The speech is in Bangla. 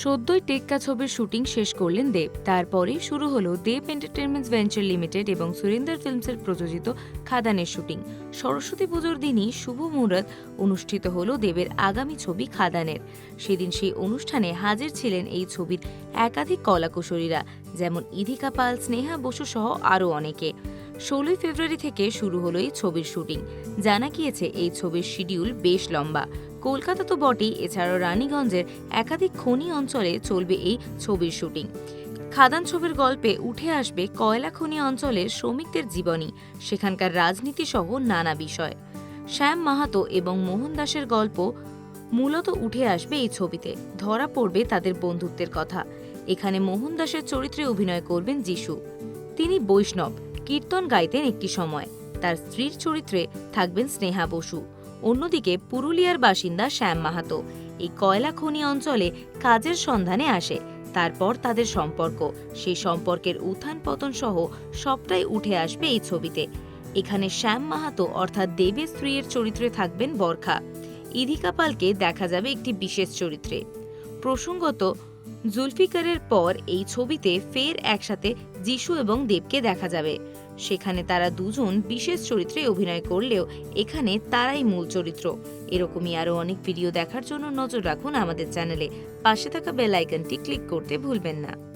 সদ্যই টেক্কা ছবির শুটিং শেষ করলেন দেব। তারপরেই শুরু হলো দেব এন্টারটেনমেন্টস ভেঞ্চার লিমিটেড এবং সুরেন্দ্র ফিল্মসের প্রযোজিত খাদানের শুটিং। সরস্বতী পুজোর দিনই শুভ মুহূর্ত অনুষ্ঠিত হলো দেবের আগামী ছবি খাদানের। সেদিন সেই অনুষ্ঠানে হাজির ছিলেন এই ছবির একাধিক কলাকুশলীরা, যেমন ইধিকা পাল, স্নেহা বসু সহ আরও অনেকে। ষোলোই ফেব্রুয়ারি থেকে শুরু হলো এই ছবির শুটিং। জানা গিয়েছে এই ছবির শিডিউল বেশ লম্বা। কলকাতা তো বটেই, এছাড়াও রানীগঞ্জের একাধিক খনি অঞ্চলে চলবে এই ছবির শুটিং। খাদান ছবির গল্পে উঠে আসবে কয়লা খনি অঞ্চলের শ্রমিকদের জীবনী, সেখানকার রাজনীতি সহ নানা বিষয়। শ্যাম মাহাতো এবং মোহন দাসের গল্প মূলত উঠে আসবে এই ছবিতে, ধরা পড়বে তাদের বন্ধুত্বের কথা। এখানে মোহন দাসের চরিত্রে অভিনয় করবেন যিশু। তিনি বৈষ্ণব, কীর্তন গাইতেন একটি সময়। তার স্ত্রীর চরিত্রে থাকবেন স্নেহা বসু। অন্যদিকে পুরুলিয়ার বাসিন্দা শ্যাম মাহাতো। এই কয়লা খনি অঞ্চলে কাজের সন্ধানে আসে, তারপর তাদের সম্পর্ক। সেই সম্পর্কের উত্থান পতন সহ সবটাই উঠে আসবে এই ছবিতে। এখানে শ্যাম মাহাতো অর্থাৎ দেবের স্ত্রীর চরিত্রে থাকবেন বরখা। ইধিকা পালকে দেখা যাবে একটি বিশেষ চরিত্রে। প্রসঙ্গত, জুলফিকারের পর এই ছবিতে ফের একসাথে যিশু এবং দেবকে দেখা যাবে। সেখানে তারা দুজন বিশেষ চরিত্রে অভিনয় করলেও এখানে তারাই মূল চরিত্র। এরকমই আরও অনেক ভিডিও দেখার জন্য নজর রাখুন আমাদের চ্যানেলে। পাশে থাকা বেল আইকনটি ক্লিক করতে ভুলবেন না।